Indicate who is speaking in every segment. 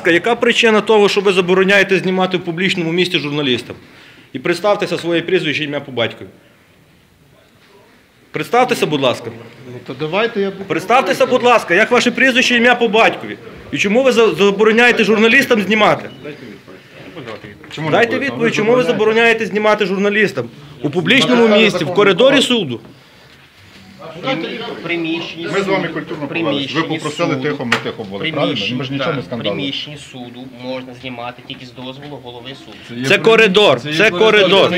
Speaker 1: ласка, яка причина того, що ви забороняєте знімати в публічному місті журналістам? І представтеся своє прізвище, ім'я по батькові. Представтеся, будь ласка.
Speaker 2: То давайте я
Speaker 1: Представтеся, будь ласка, як ваше прізвище, ім'я по батькові. І чому ви за- забороняєте журналістам знімати? Дайте відповідь, чому ви забороняєте знімати журналістам у публічному місті, в коридорі суду?
Speaker 3: Приміщенні
Speaker 2: Ми з вами
Speaker 3: суду,
Speaker 2: культурно повелися. Ви
Speaker 3: приміщенні
Speaker 2: попросили
Speaker 3: суду,
Speaker 2: тихо, ми тихо були. Правильно?
Speaker 3: приміщенні,
Speaker 2: Ми ж нічого не
Speaker 3: так,
Speaker 2: скандалили.
Speaker 3: приміщенні суду можна знімати тільки з дозволу голови суду.
Speaker 1: Це коридор, це коридор.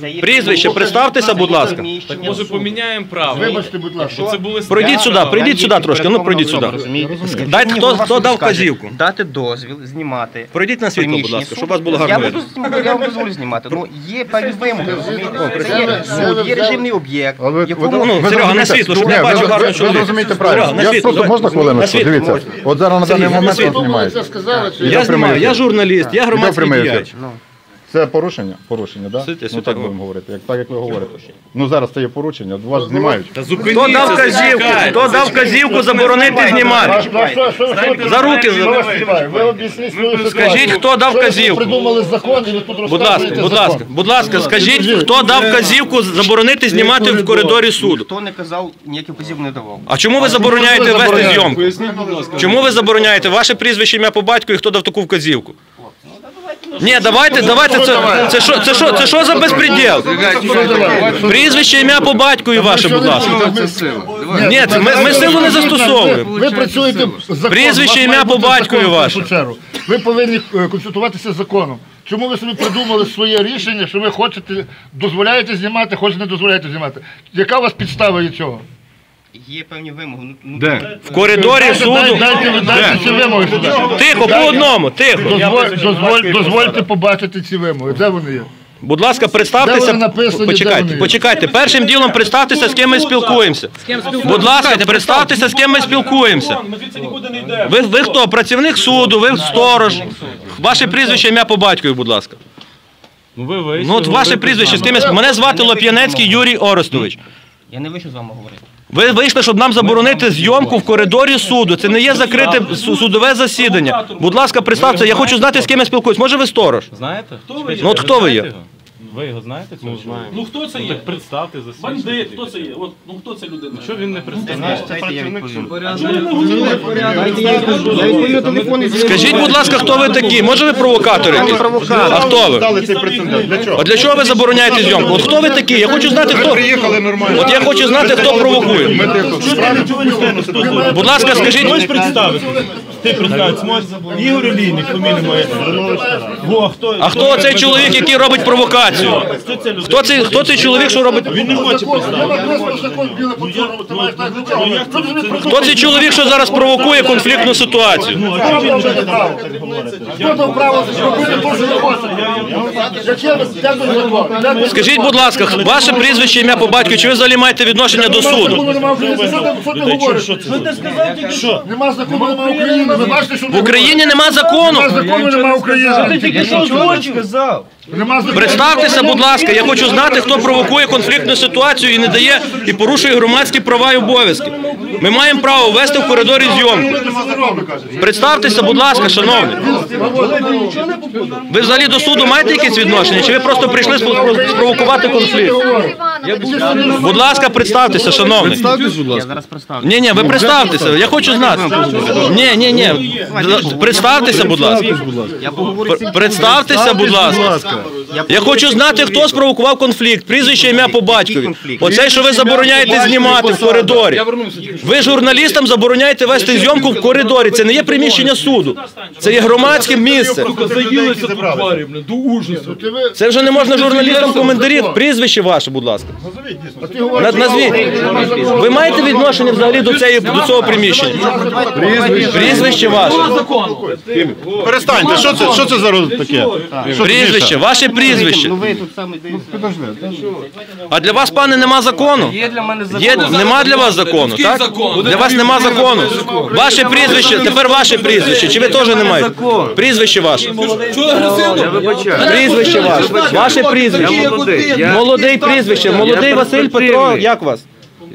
Speaker 3: Це є
Speaker 1: Прізвище, представтеся, будь ласка.
Speaker 3: приміщення
Speaker 4: Може
Speaker 3: суду.
Speaker 4: поміняємо право?
Speaker 2: Вибачте, будь ласка.
Speaker 4: Це були
Speaker 1: Пройдіть сюди, прийдіть сюди трошки, ну пройдіть сюди.
Speaker 3: Розумієте?
Speaker 1: Дайте, хто- хто дав вказівку?
Speaker 3: Дати дозвіл знімати.
Speaker 1: Пройдіть на світло, будь ласка, щоб вас було
Speaker 3: Я
Speaker 1: гарно
Speaker 3: буду знімати, я вам дозволю знімати. Ну, є певні вимоги, розумієте? Це є суд, є режимний об'єкт,
Speaker 2: Але ви-
Speaker 3: якому...
Speaker 1: Ну,
Speaker 2: ви
Speaker 1: Серега, на світло, щоб я бачив гарно чоловіка.
Speaker 2: Ви
Speaker 1: розумієте
Speaker 2: правильно. Я
Speaker 1: світло,
Speaker 2: просто можна
Speaker 1: на
Speaker 2: хвилиночку?
Speaker 1: світло.
Speaker 2: Дивіться. От зараз на даний момент знімають.
Speaker 1: Я знімаю, я журналіст, я громадський діяч.
Speaker 2: Це порушення? Порушення, так?
Speaker 1: Сидите,
Speaker 2: Ну так будемо говорити, як так як ви говорите. Ну зараз це є порушення, вас знімають.
Speaker 1: Хто дав вказівку? Хто дав вказівку заборонити знімати? За руки
Speaker 2: Ви об'ясніть свою
Speaker 1: Скажіть, хто дав вказівку?
Speaker 2: придумали закон і ви тут
Speaker 1: Будь ласка,
Speaker 2: розказуєте
Speaker 1: будь
Speaker 2: закон.
Speaker 1: ласка, будь ласка, скажіть, хто дав вказівку заборонити знімати в коридорі суду?
Speaker 3: Хто не казав, ніяких вказів не давав.
Speaker 1: А чому ви забороняєте вести зйомку? Чому ви забороняєте ваше прізвище, ім'я по батьку і хто дав таку вказівку? Ні, давайте, давайте, це, це, що, це, що, це що за безпреділ? Прізвище, ім'я по батькові ваше, будь ласка. Ні, це ми, ми силу не застосовуємо.
Speaker 2: Ви працюєте в законі.
Speaker 1: Прізвище, ім'я по батькові ваше.
Speaker 2: Ви повинні е, консультуватися з законом. Чому ви собі придумали своє рішення, що ви хочете, дозволяєте знімати, хочете не дозволяєте знімати? Яка у вас підстава є цього?
Speaker 3: Є певні вимоги. Ну, ну,
Speaker 4: Де?
Speaker 1: В коридорі
Speaker 2: Дайте,
Speaker 1: суду.
Speaker 2: дайте, дайте, ці вимоги сюди.
Speaker 1: Тихо, по одному, тихо.
Speaker 2: Дозволь- дозволь- дозвольте побачити ці вимоги. Де вони є?
Speaker 1: Будь ласка,
Speaker 2: Де
Speaker 1: представтеся.
Speaker 2: вони написані, де
Speaker 1: Почекайте,
Speaker 2: вони
Speaker 1: почекайте. Першим ділом представтеся, з ким ми спілкуємося. Будь ласка, представтеся, з ким ми спілкуємося. Ви, ви хто? Працівник суду, ви сторож. Ваше прізвище, ім'я по батькові, будь ласка.
Speaker 4: Ну ви вийшли.
Speaker 1: Ну от ваше прізвище, з ким я... Мене звати Лоп'янецький Юрій Орестович.
Speaker 3: Я не вийшов з вами говорити.
Speaker 1: Ви вийшли, щоб нам заборонити зйомку в коридорі суду. Це не є закрите су- судове засідання. Будь ласка, представте, я хочу знати, з ким я спілкуюсь. Може, ви сторож?
Speaker 4: Знаєте?
Speaker 5: Хто ви?
Speaker 1: Ну от хто ви є?
Speaker 4: Ви його знаєте? Ну, знаємо.
Speaker 5: Ну хто це
Speaker 4: Ну,
Speaker 5: є?
Speaker 4: так представте за
Speaker 5: Бандит, хто це є? От, ну хто це людина?
Speaker 4: Що він не представляє?
Speaker 3: Я відповім.
Speaker 1: Скажіть, будь ласка, хто ви такі? Може ви провокатори? якісь? А хто ви?
Speaker 2: Дали цей прецедент. Для чого?
Speaker 1: А для чого ви забороняєте зйомку? От хто ви такі? Я хочу знати, хто.
Speaker 2: Приїхали нормально.
Speaker 1: От я хочу знати, хто провокує.
Speaker 2: Ми тихо. Справді,
Speaker 1: Будь ласка, скажіть,
Speaker 6: представити. Ти представити? Ігор Олійник, фамілія моя. Во, хто?
Speaker 1: а хто цей чоловік, який робить провокацію?
Speaker 6: Хто це людина?
Speaker 1: Хто цей, хто цей чоловік, що робить?
Speaker 6: Він не хоче представити.
Speaker 1: Хто цей чоловік, що зараз провокує конфліктну ситуацію?
Speaker 6: Ну, а чому він не так?
Speaker 2: Хто дав право зробити ви ви- ви ви-
Speaker 1: Скажіть, будь ласка, ваше прізвище, ім'я по батьку, чи ви взагалі маєте відношення до суду?
Speaker 2: Що ти-
Speaker 6: це? Що?
Speaker 2: Нема закону, нема України. Ви бачите, що
Speaker 1: В Україні нема закону.
Speaker 2: Нема закону, нема України.
Speaker 6: Тільки що сказав?
Speaker 1: Представтеся, будь ласка, я хочу знати, хто провокує конфліктну ситуацію і не дає і порушує громадські права і обов'язки. Ми маємо право вести в коридорі зйомку. Представтеся, будь ласка, шановні. Ви взагалі до суду маєте якесь відношення? Чи ви просто прийшли спровокувати конфлікт? Будь ласка, представтеся, шановний. Ні, ні, ви представтеся. Я хочу знати. Ні, ні, ні. Представтеся, будь ласка. Представтеся, будь ласка. Я хочу знати, хто спровокував конфлікт. Прізвище, ім'я по батькові. Оцей, що ви забороняєте знімати в коридорі. Ви журналістам забороняєте вести зйомку в коридорі. Це не є приміщення суду. Це є громадське місце.
Speaker 6: До ужасу.
Speaker 1: Це вже не можна журналістам коментарів. Прізвище ваше, будь ласка. Назвіть. Ви маєте відношення взагалі до цієї до цього приміщення? Прізвище ваше.
Speaker 2: Перестаньте, що це, що це за роз- таке?
Speaker 1: Прізвище, ваше прізвище.
Speaker 3: Ну ви тут саме дивіться.
Speaker 1: А для вас, пане, нема закону?
Speaker 3: Є для мене закон.
Speaker 1: Є, нема для вас закону, так? Для вас нема закону. Ваше прізвище, тепер ваше прізвище. Чи ви теж не маєте? Прізвище ваше. Прізвище ваше. Ваше прізвище. Молодий прізвище. Молодий Василь Петро, як вас?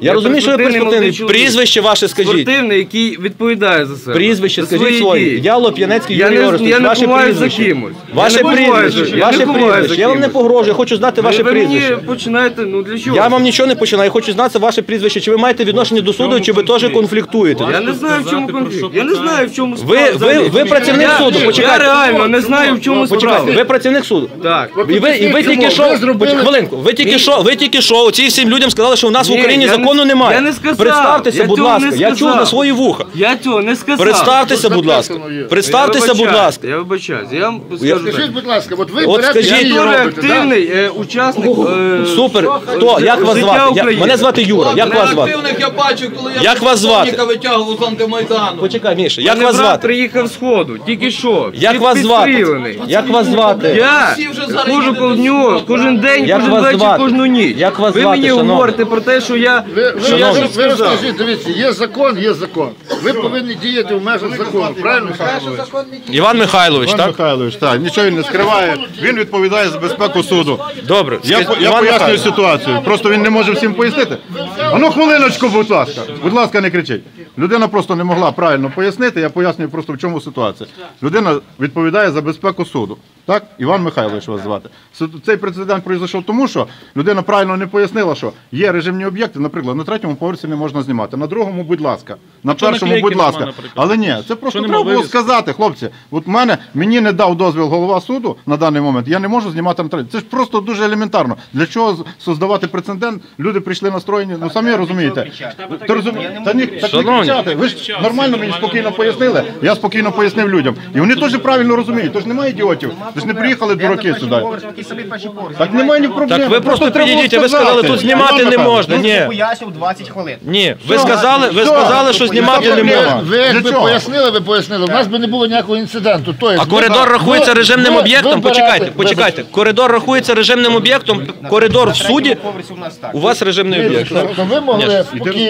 Speaker 1: Я розумію, що ви перспективний. Прізвище ваше скажіть.
Speaker 7: Спортивний, який відповідає за себе.
Speaker 1: Прізвище
Speaker 7: За
Speaker 1: скажіть
Speaker 7: свої
Speaker 1: своє.
Speaker 7: дії.
Speaker 1: Я Лоп'янецький
Speaker 7: Я
Speaker 1: Юрій
Speaker 7: не-
Speaker 1: Орестович.
Speaker 7: я не
Speaker 1: Ваше
Speaker 7: ховаюсь за
Speaker 1: прізвище.
Speaker 7: кимось. Я
Speaker 1: Ваше
Speaker 7: не ховаюсь за-
Speaker 1: прізвище.
Speaker 7: я не
Speaker 1: Ваше
Speaker 7: ховаюсь за
Speaker 1: прізвище. Я вам не
Speaker 7: кимось.
Speaker 1: погрожую, я хочу знати ваше
Speaker 7: ви мені
Speaker 1: прізвище.
Speaker 7: починаєте, ну для чого?
Speaker 1: Я вам нічого не починаю, я хочу знати ваше прізвище. Чи ви маєте відношення до суду, чи ви теж конфліктуєте?
Speaker 7: Я не знаю, в чому конфлікт. Я не знаю, в чому
Speaker 1: Ви,
Speaker 7: справа.
Speaker 1: ви,
Speaker 7: взагалі.
Speaker 1: ви працівник
Speaker 7: Я-
Speaker 1: суду,
Speaker 7: Я реально не знаю, в чому
Speaker 1: Почекайте,
Speaker 7: справа.
Speaker 1: ви працівник суду.
Speaker 7: Так.
Speaker 1: І ви, і ви тільки що, Поч- хвилинку, ви тільки що, ви тільки що цим всім людям сказали, що у нас в
Speaker 7: Ні,
Speaker 1: Україні
Speaker 7: я не-
Speaker 1: закону немає.
Speaker 7: я не сказав.
Speaker 1: Представтеся,
Speaker 7: Я
Speaker 1: будь ласка.
Speaker 7: не
Speaker 1: Я чув на свої вуха.
Speaker 7: Я цього не сказав.
Speaker 1: Представтеся, будь ласка. Представтеся, будь ласка.
Speaker 7: Я вибачаюсь. Я вам скажу.
Speaker 2: Скажіть, будь ласка, от ви
Speaker 1: От скажіть.
Speaker 7: Я активний е, учасник. е,
Speaker 1: Супер. Хто? Як вас звати? Я- Мене звати Юра. Як вас звати?
Speaker 8: Активних я бачив, коли я
Speaker 1: Як вас звати?
Speaker 8: Витягував з антимайдану.
Speaker 1: Почекай, Міша, як вас
Speaker 7: брат
Speaker 1: звати?
Speaker 7: приїхав з ходу, тільки що.
Speaker 1: Як
Speaker 7: Під-
Speaker 1: вас звати?
Speaker 7: підстрілений.
Speaker 1: Як вас звати?
Speaker 7: Я
Speaker 8: Всі вже до
Speaker 7: нього кожен день,
Speaker 1: Як
Speaker 7: кожен
Speaker 1: вас
Speaker 7: вечір,
Speaker 1: звати?
Speaker 7: кожну ніч.
Speaker 1: Як вас
Speaker 7: Ви
Speaker 1: звати,
Speaker 7: мені
Speaker 1: шановний?
Speaker 7: говорите про те, що я,
Speaker 2: Ви, ви, ви
Speaker 7: сказав.
Speaker 2: розкажіть, дивіться, є закон, є закон. Ви повинні діяти в межах закону, правильно?
Speaker 1: Іван Михайлович,
Speaker 9: Іван
Speaker 1: так?
Speaker 9: Михайлович, так, нічого він не скриває. Він відповідає за безпеку суду.
Speaker 1: Добре.
Speaker 9: Я, по- я
Speaker 1: Іван
Speaker 9: пояснюю
Speaker 1: Михайлович.
Speaker 9: ситуацію. Просто він не може всім пояснити. А ну хвилиночку, будь ласка. Будь ласка, не кричіть. Людина просто не могла правильно пояснити. Я пояснюю просто в чому ситуація. Людина відповідає за безпеку суду. Так, Іван Михайлович вас звати. Су- Цей прецедент пройшов тому, що людина правильно не пояснила, що є режимні об'єкти, наприклад, на третьому поверсі не можна знімати, на другому, будь ласка, на першому,
Speaker 4: наклейки
Speaker 9: будь
Speaker 4: нема,
Speaker 9: ласка.
Speaker 4: наприклад?
Speaker 9: Але ні, це просто
Speaker 4: Що
Speaker 9: треба було сказати, хлопці. От мене мені не дав дозвіл голова суду на даний момент. Я не можу знімати на. Це ж просто дуже елементарно. Для чого создавати прецедент? Люди прийшли настроєні. Ну самі розумієте. Ти розум... Та ні, так не кричати. Ви ж нормально мені спокійно пояснили. Я спокійно пояснив людям. І вони теж правильно розуміють. Тож немає ідіотів. Тож не приїхали дураки сюди. Так немає ні проблем.
Speaker 1: Так ви просто підійдіть, а ви сказали, тут знімати не можна. Ні.
Speaker 3: 20 хвилин.
Speaker 1: Ні. Ви сказали, ви
Speaker 9: Що?
Speaker 1: сказали, що знімати не
Speaker 9: Яка
Speaker 1: можна.
Speaker 9: проблема?
Speaker 2: Ви якби пояснили, ви пояснили, У нас би не було ніякого інциденту. Тобто,
Speaker 1: А коридор рахується режимним об'єктом? Почекайте, почекайте. Коридор рахується режимним об'єктом. Коридор в суді.
Speaker 3: У
Speaker 1: вас режимний об'єкт.
Speaker 2: Ви могли спокійно.